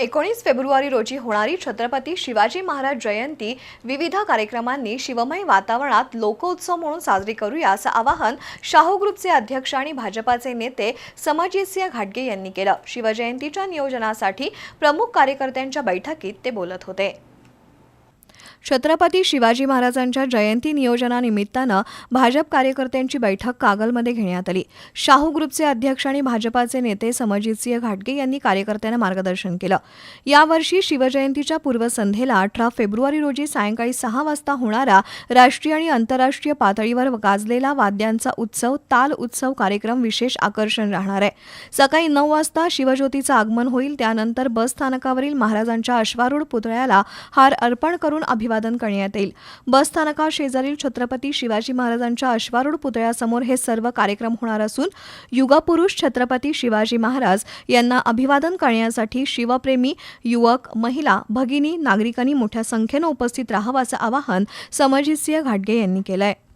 एकोणीस फेब्रुवारी रोजी होणारी छत्रपती शिवाजी महाराज जयंती विविध कार्यक्रमांनी शिवमय वातावरणात लोकोत्सव म्हणून साजरी करूया असं आवाहन शाहू ग्रुपचे अध्यक्ष आणि भाजपाचे नेते समजितसिंह घाटगे यांनी केलं. शिवजयंतीच्या नियोजनासाठी प्रमुख कार्यकर्त्यांच्या बैठकीत ते बोलत होते. छत्रपती शिवाजी महाराजांच्या जयंती नियोजनानिमित्तानं भाजप कार्यकर्त्यांची बैठक कागलमध्ये घेण्यात आली. शाहू ग्रुपचे अध्यक्ष आणि भाजपाचे नेते समजितसिंह घाटगे यांनी कार्यकर्त्यांना मार्गदर्शन केलं. यावर्षी शिवजयंतीच्या पूर्वसंध्येला अठरा फेब्रुवारी रोजी सायंकाळी सहा वाजता होणारा राष्ट्रीय आणि आंतरराष्ट्रीय पातळीवर गाजलेला वाद्यांचा उत्सव ताल उत्सव कार्यक्रम विशेष आकर्षण राहणार आहे. सकाळी नऊ वाजता शिवज्योतीचं आगमन होईल. त्यानंतर बस स्थानकावरील महाराजांच्या अश्वारूढ पुतळ्याला हार अर्पण करून अभिवादन करण्यात येईल. बस छत्रपती शिवाजी महाराजांच्या अश्वारूढ पुतळ्यासमोर हे सर्व कार्यक्रम होणार असून युगपुरुष छत्रपती शिवाजी महाराज यांना अभिवादन करण्यासाठी शिवप्रेमी युवक महिला भगिनी नागरिकांनी मोठ्या संख्येनं उपस्थित राहावं असं आवाहन समजितसिंह घाटगे यांनी केलं आहे